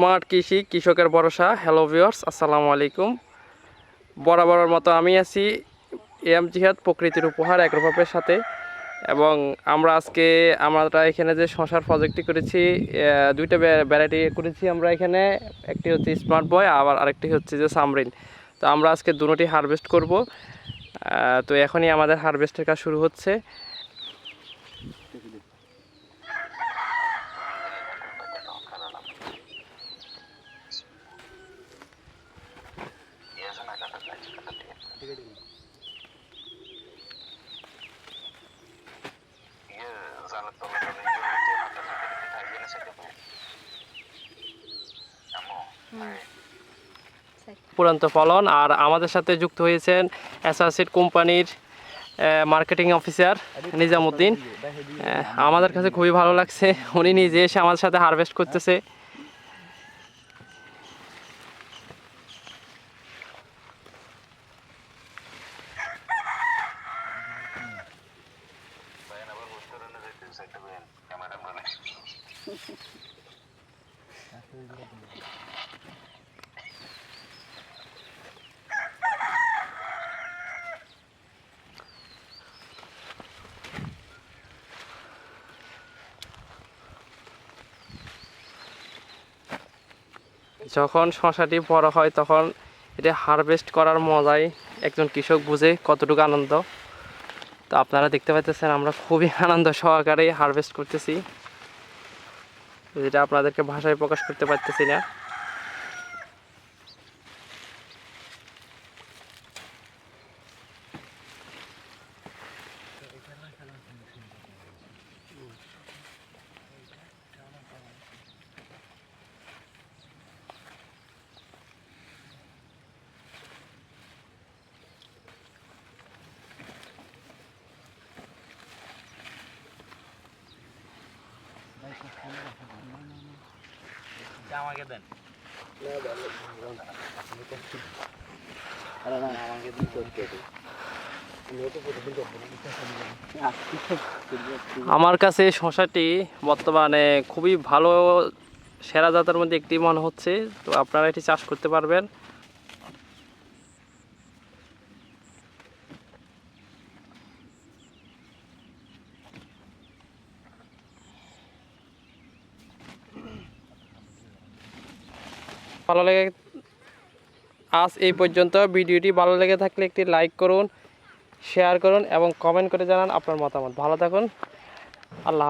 Smart কৃষি, কৃষকের ভরসা। হ্যালো ভিউয়ার্স আসসালামু আলাইকুম। বরাবরের মতো আমি আছি এম জিহাদ, প্রকৃতির উপহার অ্যাগ্রোভাপের সাথে। এবং আমরা আজকে, আমরা এখানে যে শশার প্রজেক্টটি করেছি দুইটা ভ্যারাইটি করেছি আমরা এখানে। একটি হচ্ছে স্মার্ট বয় আবার আরেকটি হচ্ছে যে সামরিন। তো আমরা আজকে দুটোটি হারভেস্ট করব। তো এখনই আমাদের হারভেস্টের কাজ শুরু হচ্ছে। পুরান্ত ফলন আর আমাদের সাথে যুক্ত হয়েছেন অ্যাসোসিয়েট কোম্পানির মার্কেটিং অফিসার নিজামুদ্দিন। আহ, আমাদের কাছে খুবই ভালো লাগছে উনি নিজে এসে আমাদের সাথে হারভেস্ট করতেছে। যখন শশাটি বড় হয় তখন এটা হারভেস্ট করার মজাই একজন কৃষক বুঝে কতটুকু আনন্দ। তো আপনারা দেখতে পাইতেছেন আমরা খুবই আনন্দ সহকারে হারভেস্ট করতেছি। যেটা আপনাদেরকে ভাষায় প্রকাশ করতে পারতেছি না। আমাকে দেন। আমার কাছে শশাটি বর্তমানে খুবই ভালো সেরা জাতের মধ্যে একটি মনে হচ্ছে। তো আপনারা এটি চাষ করতে পারবেন। ভালো লাগে আজ এই পর্যন্ত ভিডিওটি ভালো লেগে থাকলে একটি লাইক করুন শেয়ার করুন এবং কমেন্ট করে জানান আপনার মতামত ভালো থাকুন, আল্লাহ।